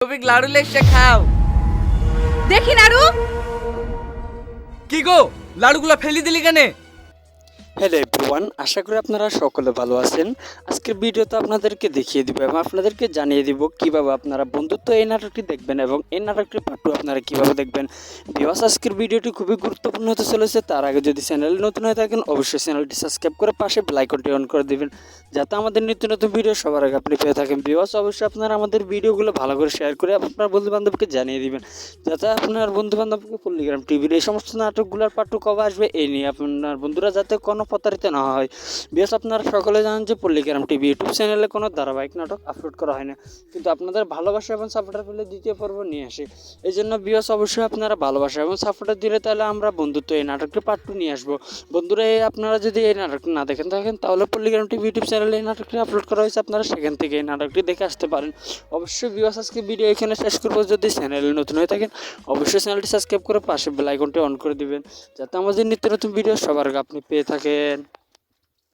Topic লাড়ু লেসে খাও। দেখি নাড়ু কি গো লাড়ুগুলো ফেলি দিলি কেনে? হ্যালো এভরিওয়ান আশা করি আপনারা সকলে ভালো আছেন। আজকের ভিডিওতে আপনাদেরকে দেখিয়ে দিব এবং আপনাদেরকে জানিয়ে দিব কীভাবে আপনারা বন্ধুত্ব এই নাটকটি দেখবেন এবং এই নাটকটির টু আপনারা কীভাবে দেখবেন। বিবাস আজকের ভিডিওটি খুবই গুরুত্বপূর্ণ হতে চলেছে। তার আগে যদি চ্যানেল নতুন হয়ে থাকেন, অবশ্যই চ্যানেলটি সাবস্ক্রাইব করে পাশে বেলাইকনটি অন করে দেবেন, যাতে আমাদের নিত্য নতুন ভিডিও সবার আগে আপনি পেয়ে থাকেন। বিবাস অবশ্যই আপনারা আমাদের ভিডিওগুলো ভালো করে শেয়ার করে আপনার বন্ধু বান্ধবকে জানিয়ে দিবেন, যাতে আপনার বন্ধু বান্ধবকে পল্লিগ্রাম টিভির এই সমস্ত নাটকগুলোর টু কবে আসবে। এই নিয়ে আপনার বন্ধুরা যাতে কোনো প্রতারিত না হয়। বেশ, আপনারা সকলে জানেন যে পল্লিগ্রাম টিভি ইউটিউব চ্যানেলে কোনো ধারাবাহিক নাটক আপলোড করা হয় না। কিন্তু আপনাদের ভালোবাসা এবং সাপোর্টার পেলে দ্বিতীয় পর্ব নিয়ে আসে। এই জন্য বিয়স অবশ্যই আপনারা ভালোবাসা এবং সাপোর্টার দিলে তাহলে আমরা বন্ধুত্ব এই নাটকটি পার্ট টু নিয়ে আসব। বন্ধুরা, এই আপনারা যদি এই নাটকটি না দেখেন, থাকেন, তাহলে পল্লিগ্রাম টিভি ইউটিউব চ্যানেলে এই নাটকটি আপলোড করা হয়েছে। আপনারা সেখান থেকে এই নাটকটি দেখে আসতে পারেন। অবশ্যই বিয়স আজকে ভিডিও এখানে শেষ করব। যদি চ্যানেলে নতুন হয়ে থাকেন, অবশ্যই চ্যানেলটি সাবস্ক্রাইব করে পাশে বেল আইকনটি অন করে দিবেন, যাতে আমাদের নিত্য নতুন ভিডিও সবার আগে আপনি পেয়ে থাকেন।